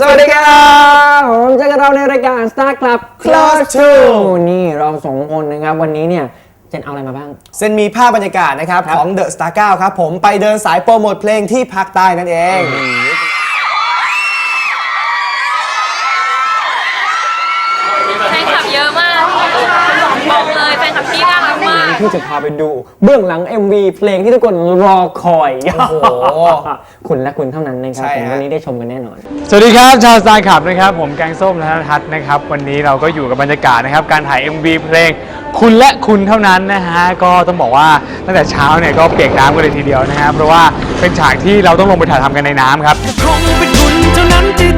สวัสดีครับผมเจอกับเราในรายการ Star Club Close to นี่เราสองคนนะครับ วันนี้เนี่ยเจนเอาอะไรมาบ้างเซนมีภาพบรรยากาศนะครับครับ ของ The Star 9 ครับ ผมไปเดินสายโปรโมทเพลงที่ภาคใต้นั่นเอง แฟนคลับเยอะมาก บอกเลยแฟนคลับพี่น่ารักมาก ที่จะพาไปดู เบื้องหลัง MV เพลงที่ทุกคนรอคอยโอ้โหคุณและคุณเท่านั้นนะครับใช่ผมฮะ วันนี้ได้ชมกันแน่นอน สวัสดีครับ ชาวสตาร์ขับนะครับ ผมแกงส้มและทัศน์นะครับ วันนี้เราก็อยู่กับบรรยากาศนะครับ การถ่าย MV เพลง คุณและคุณเท่านั้นนะฮะ ก็ต้องบอกว่าตั้งแต่เช้าเนี่ยก็เปียกน้ำกันเลยทีเดียวนะฮะเพราะว่าเป็นฉากที่เราต้องลงไปถ่ายทำกันในน้ำครับ คงเป็นคุณเท่านั้นที่ท